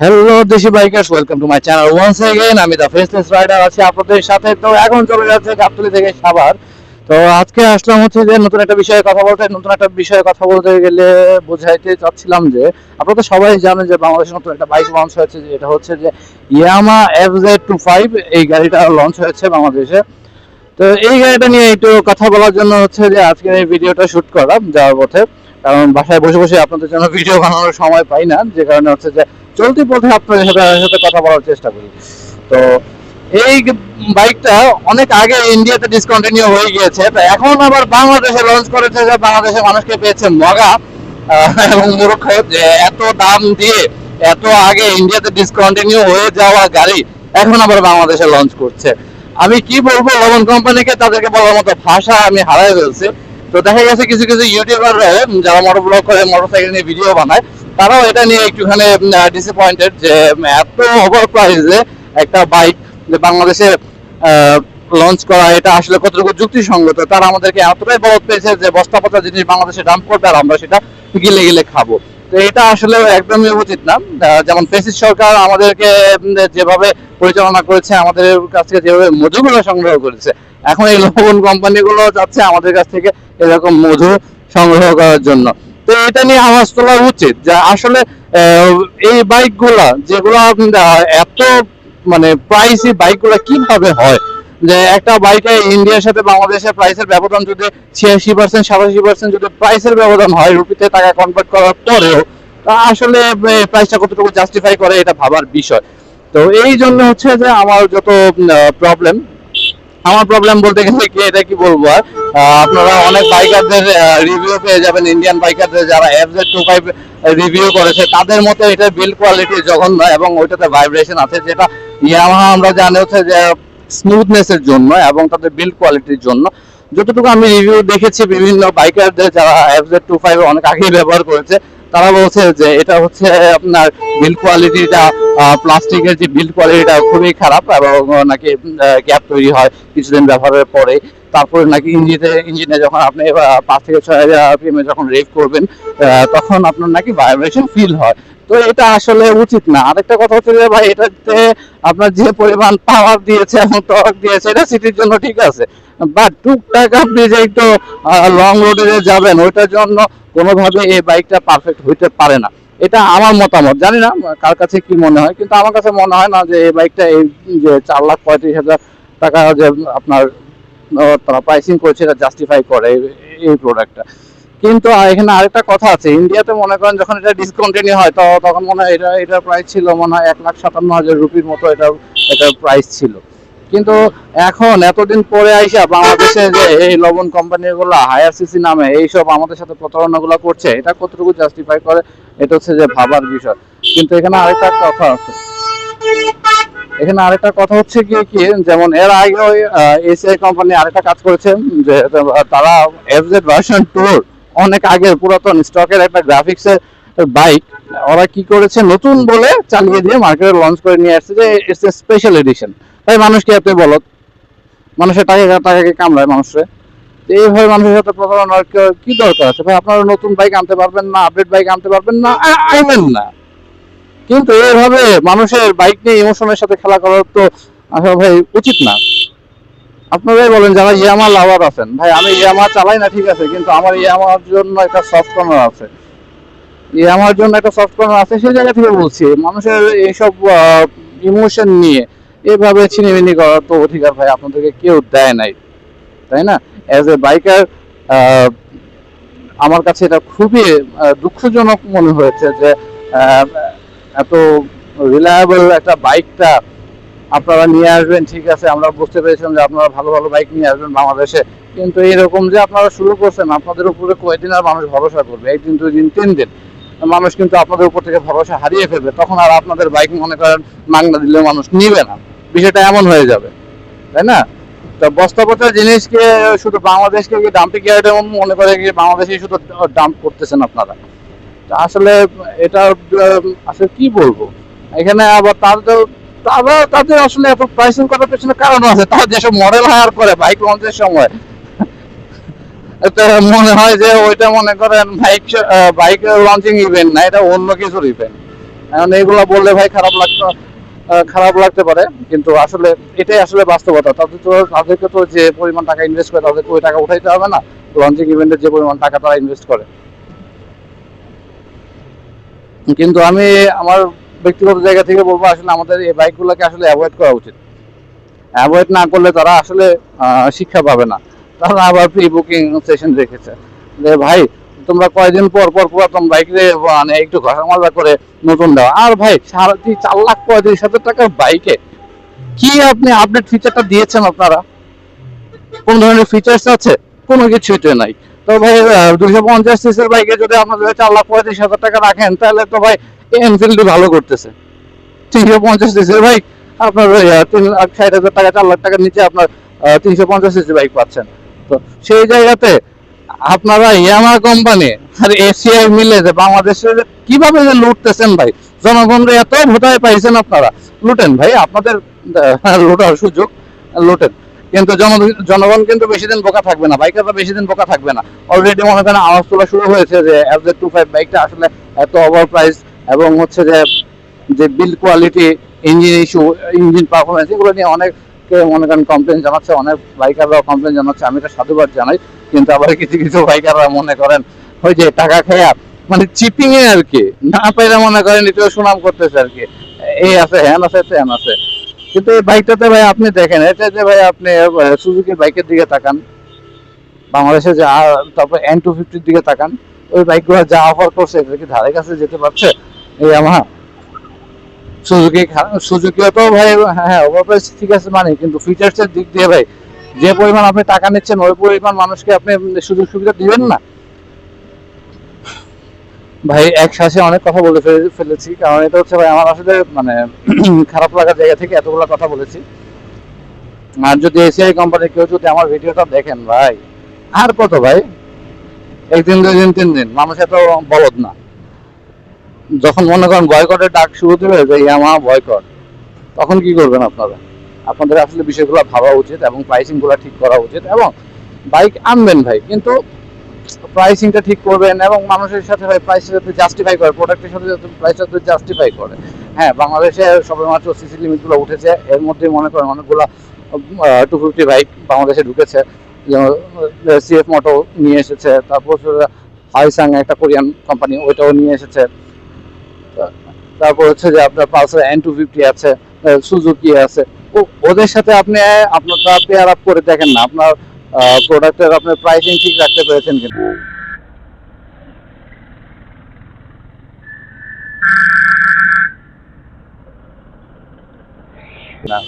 Hello Desi bikers welcome to my channel once again আমি the faceless rider আছি আপনাদের সাথে। তো এখন চলে যাচ্ছে গাবতলি থেকে সাভার। তো আজকে আসলাম হচ্ছে যে নতুন একটা বিষয়ে কথা বলতে। নতুন একটা বিষয়ে কথা বলতে গেলে বোঝাইতে চাচ্ছিলাম যে, আপনারা সবাই জানেন যে বাংলাদেশে নতুন একটা বাইক লঞ্চ হয়েছে, যে এটা হচ্ছে যে Yamaha F Z two five এই গাড়িটা লঞ্চ হয়েছে বাংলাদেশে। তো এই গাড়িটা নিয়ে একটু কথা বলার জন্য হচ্ছে যে আজকের এই ভিডিওটা শুট করা যাওয়ার পথে। কারণ বাসায় বসে বসে আপনাদের জন্য ভিডিও বানানোর সময় পাই না, যে কারণে হচ্ছে যে চলতি পথে আপনাদের সাথে সাথে কথা বলার চেষ্টা করি। তো এই বাইকটা অনেক আগে ইন্ডিয়াতে ডিসকন্টিনিউ হয়ে গিয়েছে। তো এখন আবার বাংলাদেশে লঞ্চ করেছে যে বাংলাদেশের মানুষকে পেয়েছে মগা। এবং মূর্খ যে এত দাম দিয়ে এত আগে ইন্ডিয়াতে ডিসকন্টিনিউ হয়ে যাওয়া গাড়ি এখন আবার বাংলাদেশে লঞ্চ করছে। আমি কি বলব? লবণ কোম্পানিকে তাদেরকে বলার মতো ভাষা আমি হারাই ফেলছি। তো দেখা গেছে কিছু কিছু ইউটিউবার যারা মোটর ব্লগ করে মোটরসাইকেল নিয়ে ভিডিও বানায় তারাও এটা নিয়ে একটুখানি ডিসঅ্যাপয়েন্টেড যে এত ওভার প্রাইসে একটা বাইক যে বাংলাদেশে লঞ্চ করা, এটা আসলে কতটুকু যুক্তিসঙ্গত, তারা আমাদেরকে এতটাই বলদ পেয়েছে যে বস্তা পচা জিনিস বাংলাদেশে ডাম্প করবে আর আমরা সেটা গিলে গিলে খাব। তো এটা আসলে একদমই উচিত না। যেমন ফেসিস সরকার আমাদেরকে যেভাবে পরিচালনা করেছে, আমাদের কাছ থেকে যেভাবে মধুগুলো সংগ্রহ করেছে, এখন এই লবণ কোম্পানিগুলো যাচ্ছে আমাদের কাছ থেকে এরকম মধু সংগ্রহ করার জন্য। তো এটা নিয়ে আওয়াজ তোলা উচিত যে আসলে এই বাইকগুলা যেগুলো এত মানে প্রাইসি বাইকগুলো কীভাবে হয়? যে একটা বাইকে ইন্ডিয়ার সাথে বাংলাদেশের প্রাইসের ব্যবধান যদি ছিয়াশি পার্সেন্ট সাতাশি পার্সেন্ট যদি প্রাইসের ব্যবধান হয় রুপিতে টাকা কনভার্ট করার পরেও আসলে প্রাইসটা কতটুকু জাস্টিফাই করে, এটা ভাবার বিষয়। তো এই জন্য হচ্ছে যে আমার যত প্রবলেম আমার প্রবলেম বলতে গেলে কি, এটা কি বলব আর? আপনারা অনেক বাইকারদের রিভিউ পেয়ে যাবেন ইন্ডিয়ান বাইকারদের যারা F Z two five review করেছে, তাদের মতে এটা বিল্ড কোয়ালিটি জঘন্য এবং ওইটাতে ভাইব্রেশন আছে, যেটা ইয়ামাহা আমরা জানি হচ্ছে যে স্মুথনেসের জন্য এবং তাদের বিল্ড কোয়ালিটির জন্য। যতটুকু আমি রিভিউ দেখেছি, বিভিন্ন বাইকারদের যারা এফ জেড টু ফাইভ অনেক আগেই ব্যবহার করেছে তারা বলছে যে এটা হচ্ছে আপনার বিল্ড কোয়ালিটিটা প্লাস্টিকের যে বিল্ড কোয়ালিটিটা খুবই খারাপ এবং নাকি গ্যাপ তৈরি হয় কিছুদিন ব্যবহারের পরে তারপরে নাকি ইঞ্জিনে ইঞ্জিনে যখন আপনি পাঁচ থেকে ছয় হাজার যখন রেভ করবেন তখন আপনার নাকি ভাইব্রেশন ফিল হয়। তো এটা আসলে উচিত না। আরেকটা কথা হচ্ছে যে ভাই, এটাতে আপনার যে পরিমাণ পাওয়ার দিয়েছে এবং টর্ক দিয়েছে, এটা সিটির জন্য ঠিক আছে। বাট টুকটাক আপনি যে একটু লং রোডে যাবেন, ওইটার জন্য কোনোভাবে এই বাইকটা পারফেক্ট হইতে পারে না। এটা আমার মতামত। জানি না কার কাছে কি মনে হয়, কিন্তু আমার কাছে মনে হয় না যে এই বাইকটা এই যে চার লাখ পঁয়ত্রিশ হাজার টাকা যে আপনার তারা প্রাইসিং করেছে, এটা জাস্টিফাই করে এই- প্রোডাক্টটা কিন্তু এখানে আরেকটা কথা আছে ইন্ডিয়াতে মনে করেন যখন এটা ডিসকন্টিনিউ হয়, তো তখন মনে হয় এটা এটার প্রাইস ছিল মনে হয় এক লাখ সাতান্ন হাজার রুপির মতো এটা এটার প্রাইস ছিল। কিন্তু এখন, এতদিন পরে আইসা বাংলাদেশে যে এই লবণ কোম্পানিগুলো হায়ার সিসি নামে এইসব আমাদের সাথে প্রতারণাগুলো করছে, এটা কতটুকু জাস্টিফাই করে, এটা হচ্ছে যে ভাবার বিষয়। কিন্তু এখানে আরেকটা কথা আছে। এখানে আরেকটা কথা হচ্ছে কি কি, যেমন এর আগে এসিআই কোম্পানি আরেকটা কাজ করেছে, যে, তারা এফজেড ভার্সন টুর অনেক আগের পুরাতন স্টকের একটা গ্রাফিক্সের বাইক ওরা কি করেছে, নতুন বলে চালিয়ে দিয়ে মার্কেটে লঞ্চ করে নিয়ে আসছে, যে ইটস এ স্পেশাল এডিশন তাই মানুষ কি আপনি বলো মানুষের টাকা টাকাকে কামড়ায় মানুষের? তো এইভাবে মানুষের সাথে প্রতারণার কি দরকার আছে? ভাই, আপনারা নতুন বাইক আনতে পারবেন না আপডেট বাইক আনতে পারবেন না আনবেন না। কিন্তু এভাবে মানুষের বাইক নিয়ে ইমোশনের সাথে খেলা করার তো আসলে ভাই উচিত না। আপনারাই বলেন, যারা ইয়ামা লাভার আছেন, ভাই, আমি ইয়ামা চালাই না, ঠিক আছে, কিন্তু আমার ইয়ামার জন্য একটা সফট কর্নার আছে। ইয়ামার জন্য একটা সফট কর্নার আছে, সেই জায়গা থেকে বলছি, মানুষের এইসব ইমোশন নিয়ে এইভাবে ছিনিমিনি করার তো অধিকার ভাই আপনাদেরকে কেউ দেয় নাই, তাই না? অ্যাজ এ বাইকার আমার কাছে এটা খুবই দুঃখজনক মনে হয়েছে যে এত রিলায়েবল একটা বাইকটা আপনারা নিয়ে আসবেন, ঠিক আছে, আমরা বুঝতে পেরেছিলাম যে আপনারা ভালো ভালো বাইক নিয়ে আসবেন বাংলাদেশে। কিন্তু এরকম যে আপনারা শুরু করছেন, আপনাদের উপরে কয়েকদিন আর মানুষ ভরসা করবে? একদিন দুই দিন তিন দিন মানুষ কিন্তু আপনাদের উপর থেকে ভরসা হারিয়ে ফেলবে, তখন আর আপনাদের বাইক মনে করেন মাংনা দিলে মানুষ নিবে না। বিষয়টা এমন হয়ে যাবে, তাই না? তো বস্তা পচা জিনিসকে শুধু বাংলাদেশকে ডাম্পিং মনে করে বাংলাদেশে শুধু ডাম্প করতেছেন আপনারা? আসলে এটা আসলে কি বলব? এখানে আবার তাদের, তারা, তাদের আসলে এত প্রাইসিং করার পেছনে কারণ আছে। তারা যেসব মডেল হায়ার করে বাইক লঞ্চের সময় মনে হয় যে ওইটা মনে করেন বাইক বাইক লঞ্চিং ইভেন্ট না, এটা অন্য কিছুর ইভেন্ট এখন এইগুলা বললে ভাই খারাপ লাগতো খারাপ লাগতে পারে, কিন্তু আসলে এটাই আসলে বাস্তবতা। তাদের তো, তাদেরকে তো যে পরিমাণ টাকা ইনভেস্ট করে তাদেরকে ওই টাকা উঠাইতে হবে না। লঞ্চিং ইভেন্টের যে পরিমাণ টাকা তারা ইনভেস্ট করে। কিন্তু আমি আমার ব্যক্তিগত জায়গা থেকে বলব আসলে আমাদের এই বাইকগুলোকে আসলে অ্যাভয়েড করা উচিত। অ্যাভয়েড না করলে তারা আসলে শিক্ষা পাবে না। তারা আবার প্রি বুকিং সেশন রেখেছে। যে ভাই, তোমরা কয়দিন পর পর পুরাতন বাইক মানে একটু ঘষা করে নতুন দাও। আর ভাই সাড়ে চার লাখ পঁয়ত্রিশ হাজার টাকার বাইকে কি আপনি আপডেট ফিচারটা দিয়েছেন আপনারা? কোন ধরনের ফিচার্স আছে? কোনো কিছুই তো নাই। তো ভাই দুশো পঞ্চাশ সিসির বাইকে যদি আপনাদের চার লাখ পঁয়ত্রিশ হাজার টাকা রাখেন তাহলে তো ভাই এনফিল্ডই ভালো করতেছে। তিনশো পঞ্চাশ সিসির বাইক আপনার ওই, তিন লাখ ষাট হাজার টাকা চার লাখ টাকার নিচে আপনার তিনশো পঞ্চাশ সিসি বাইক পাচ্ছেন। তো সেই জায়গাতে আপনারা ইয়ামা কোম্পানি আর এসিআই মিলে যে বাংলাদেশে কীভাবে যে লুটতেছেন ভাই জনগণরা এত ভোটায় পাইছেন আপনারা। লুটেন ভাই আপনাদের লুটার সুযোগ লুটেন। কিন্তু জনগণ কিন্তু বেশি দিন বোকা থাকবে না, বাইকাররা বেশি দিন বোকা থাকবে না। অলরেডি মনে করেন আওয়াজ তোলা শুরু হয়েছে যে এফ জেড টু ফাইভ বাইকটা আসলে এত ওভার প্রাইস এবং হচ্ছে যে যে build quality engine issue engine performance এগুলো নিয়ে অনেকে মনে করেন কমপ্লেন জানাচ্ছে, অনেক বাইকাররাও কমপ্লেন জানাচ্ছে, আমি এটা সাধুবাদ জানাই, কিন্তু আবার কিছু কিছু বাইকাররা মনে করেন, ওই যে টাকা খেয়া মানে চিপিং এ আর কি, না পাইলে মনে করেন এটাও সুনাম করতেছে আর কি। এই আছে, হ্যান আছে, ত্যান আছে। কিন্তু এই বাইকটাতে ভাই আপনি দেখেন, এটা যে ভাই আপনি সুজুকির বাইকের দিকে তাকান, বাংলাদেশে যা, তারপর এন টু ফিফটির দিকে তাকান, ওই বাইকগুলো যা অফার করছে, এটা কি ধারে কাছে যেতে পারছে? এই আমার সুজুকি সুজুকিও তো ভাই হ্যাঁ ওভারপ্রাইস ঠিক আছে মানে কিন্তু ফিচার্সের দিক দিয়ে ভাই, যে পরিমাণ আপনি টাকা নিচ্ছেন, ওই পরিমাণ মানুষকে আপনি সুযোগ সুবিধা দিবেন না। ভাই, এক শ্বাসে অনেক কথা বলে ফেলেছি। কারণ এটা হচ্ছে ভাই, আমার আসলে মানে খারাপ লাগার জায়গা থেকে এতগুলো কথা বলেছি। আর যদি এসিআই কোম্পানির কেউ যদি আমার ভিডিওটা দেখেন ভাই, আর কত ভাই? একদিন দুই দিন তিন দিন মানুষ এত বলদ না। যখন মনে করেন বয়কটের ডাক শুরু দেবে, যে ইয়ামা বয়কট। তখন কি করবেন আপনারা? আপনাদের আসলে বিষয়গুলো ভাবা উচিত এবং প্রাইসিংগুলো ঠিক করা উচিত এবং বাইক আনবেন ভাই। কিন্তু প্রাইসিংটা ঠিক করবেন এবং মানুষের সাথে ভাই প্রাইসের সাথে জাস্টিফাই করে প্রোডাক্টের সাথে যাতে প্রাইসের সাথে জাস্টিফাই করে। হ্যাঁ বাংলাদেশে সবেমাত্র সিসি লিমিটগুলো উঠেছে, এর মধ্যে মনে করেন অনেকগুলো টু ফিফটি বাইক বাংলাদেশে ঢুকেছে, যেমন সিএফ মোটো নিয়ে এসেছে, তারপর হাইসাং একটা কোরিয়ান কোম্পানি ওইটাও নিয়ে এসেছে। তারপর হচ্ছে যে আপনার পালসার এন টু ফিফটি আছে সুজুকি আছে। ওদের সাথে আপনি আপনারটা পেয়ার আপ করে দেখেন না, আপনার প্রোডাক্টের আপনার প্রাইসিং ঠিক রাখতে পেরেছেন কিন্তু না।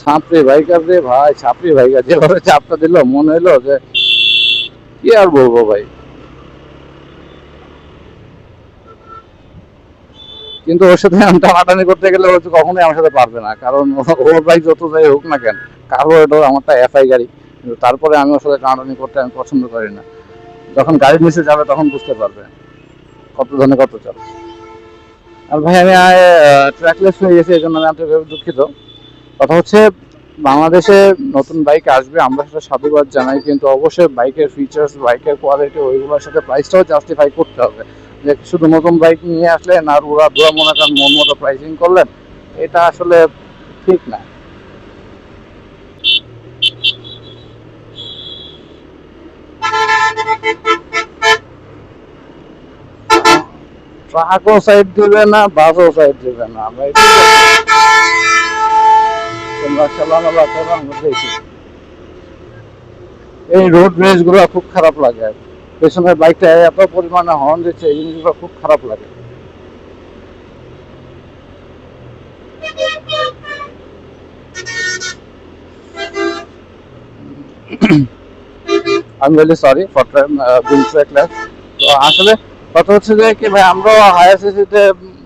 সাপড়ি ভাইকার রে ভাই সাপড়ি ভাইকার যেভাবে চাপটা দিল, মনে হলো যে কি আর বলব ভাই? কিন্তু ওর সাথে টানাটানি করতে গেলে হচ্ছে কখনোই আমার সাথে পারবে না। কারণ ওর বাইক যত যাই হোক না কেন কার্বোরেটর আমারটা এফআই গাড়ি। কিন্তু তারপরে আমি ওর সাথে টানাটানি করতে আমি পছন্দ করি না। যখন গাড়ির নিচে যাবে তখন বুঝতে পারবে কত ধরনের কত চাপ আর ভাই, আমি ট্র্যাকলেস হয়ে গেছি এই জন্য আমি আন্তরিকভাবে দুঃখিত। কথা হচ্ছে, বাংলাদেশে নতুন বাইক আসবে, আমরা সেটা সাধুবাদ জানাই, কিন্তু অবশ্যই বাইকের ফিচার্স বাইকের কোয়ালিটি ওইগুলোর সাথে প্রাইসটাও জাস্টিফাই করতে হবে। যে শুধু নতুন বাইক নিয়ে আসলেন আর ওরা দোয়া মনে করেন মন মতো প্রাইসিং করলেন, এটা আসলে ঠিক না। ট্রাকও সাইড দিবে না, বাসও সাইড দিবে না তোমরা বা করো দেখি। এই রোড রেসগুলো খুব খারাপ লাগে পেছনের বাইকটা এত পরিমাণে হর্ন দিচ্ছে, এই জিনিসগুলো খুব খারাপ লাগে। আমি সরি বিল তো আসলে কথা হচ্ছে যে কি ভাই আমরা হায়ার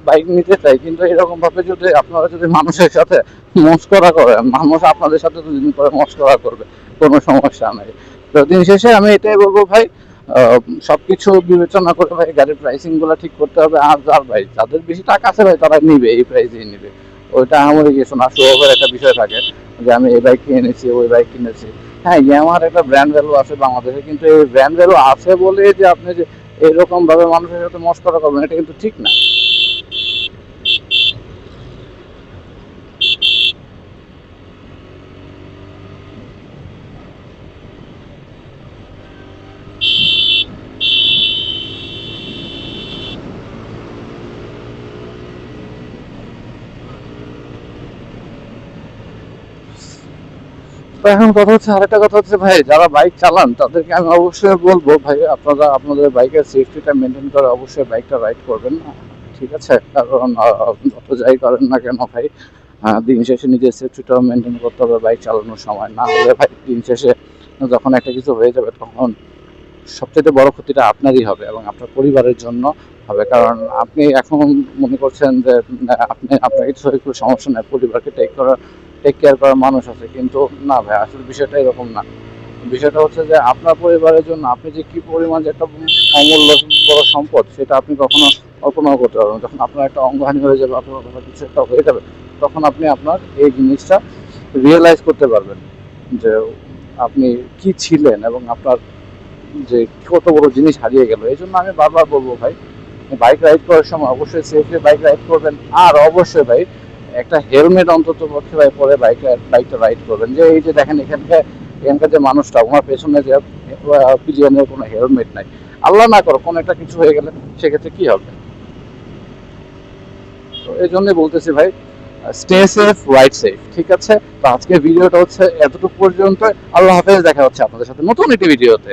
বাইক নিতে চাই, কিন্তু এরকম ভাবে যদি আপনারা যদি মানুষের সাথে মস্করা করেন মানুষ আপনাদের সাথে দুদিন পরে মস্করা করবে, কোনো সমস্যা নাই। তো দিন শেষে আমি এটাই বলব ভাই আহ, সবকিছু বিবেচনা করে ভাই গাড়ির প্রাইসিংগুলো ঠিক করতে হবে। আর যার ভাই যাদের বেশি টাকা আছে ভাই তারা নিবে এই প্রাইসেই নিবে। ওইটা আমার কিছু না শো অফের একটা বিষয় থাকে যে আমি এই বাইক কিনেছি ওই বাইক কিনেছি। হ্যাঁ ইয়ামার একটা ব্র্যান্ড ভ্যালু আছে বাংলাদেশে কিন্তু এই ব্র্যান্ড ভ্যালু আছে বলে যে আপনি যে এরকমভাবে মানুষের সাথে মস্করা করবেন এটা কিন্তু ঠিক না। তো এখন কথা হচ্ছে, আরেকটা কথা হচ্ছে, ভাই, যারা বাইক চালান, তাদেরকে আমি অবশ্যই বলব, ভাই, আপনারা আপনাদের বাইকের সেফটিটা মেনটেন করে অবশ্যই বাইকটা রাইড করবেন, ঠিক আছে? কারণ যত যাই করেন না কেন, ভাই দিন শেষে নিজের সেফটিটাও মেনটেন করতে হবে বাইক চালানোর সময়। না হলে, ভাই, দিন শেষে যখন একটা কিছু হয়ে যাবে, তখন সবচেয়ে বড় ক্ষতিটা আপনারই হবে এবং আপনার পরিবারের জন্য হবে। কারণ আপনি এখন মনে করছেন যে আপনি আপনার কিছু সমস্যা নেই, পরিবারকে টেক করার টেক কেয়ার করার মানুষ আছে, কিন্তু না ভাই, আসলে বিষয়টা এরকম না। বিষয়টা হচ্ছে যে আপনার পরিবারের জন্য আপনি যে কি পরিমাণ যে একটা অমূল্য বড় সম্পদ, সেটা আপনি কখনো কল্পনাও করতে পারবেন যখন আপনার একটা অঙ্গহানি হয়ে যাবে আপনার কোনো কিছু একটা হয়ে যাবে, তখন আপনি আপনার এই জিনিসটা রিয়েলাইজ করতে পারবেন যে আপনি কি ছিলেন এবং আপনার যে কত বড় জিনিস হারিয়ে গেল। এই জন্য আমি বারবার বলব ভাই বাইক রাইড করার সময় অবশ্যই সেফলি বাইক রাইড করবেন। আর অবশ্যই ভাই একটা হেলমেট অন্তত পক্ষে ভাই পরে বাইক বাইকটা রাইড করবেন। যে এই যে দেখেন এখানকার এখানকার যে মানুষটা, ওনার পেছনে যে পিলিয়নের কোনো হেলমেট নাই। আল্লাহ না করো কোনো একটা কিছু হয়ে গেলে সেক্ষেত্রে কি হবে? তো এই জন্যই বলতেছি ভাই স্টে সেফ রাইড সেফ ঠিক আছে? তো আজকে ভিডিওটা হচ্ছে এতটুকু পর্যন্ত। আল্লাহ হাফেজ, দেখা হচ্ছে আপনাদের সাথে নতুন একটি ভিডিওতে